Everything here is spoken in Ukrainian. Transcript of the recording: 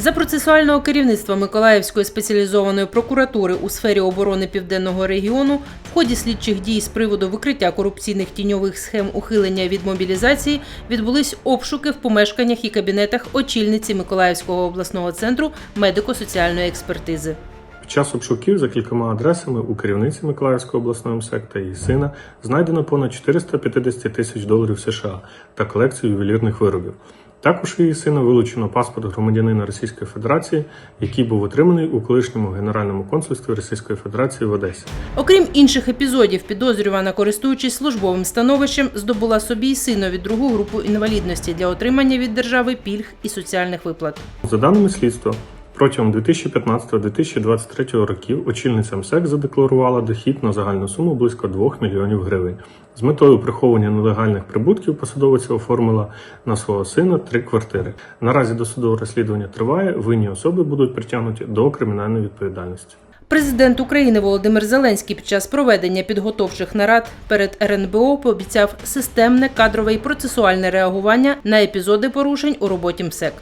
За процесуального керівництва Миколаївської спеціалізованої прокуратури у сфері оборони південного регіону в ході слідчих дій з приводу викриття корупційних тіньових схем ухилення від мобілізації відбулись обшуки в помешканнях і кабінетах очільниці Миколаївського обласного центру медико-соціальної експертизи. Під час обшуків за кількома адресами у керівниці Миколаївського обласного МСЕК її сина знайдено понад 450 тисяч доларів США та колекцію ювелірних виробів. Також її сина вилучено паспорт громадянина Російської Федерації, який був отриманий у колишньому генеральному консульстві Російської Федерації в Одесі. Окрім інших епізодів, підозрювана, користуючись службовим становищем, здобула собі й синові другу групу інвалідності для отримання від держави пільг і соціальних виплат. За даними слідства, протягом 2015-2023 років очільниця МСЕК задекларувала дохід на загальну суму близько 2 мільйонів гривень. З метою приховування нелегальних прибутків посадовиця оформила на свого сина три квартири. Наразі досудове розслідування триває. Винні особи будуть притягнуті до кримінальної відповідальності. Президент України Володимир Зеленський під час проведення підготовчих нарад перед РНБО пообіцяв системне кадрове і процесуальне реагування на епізоди порушень у роботі МСЕК.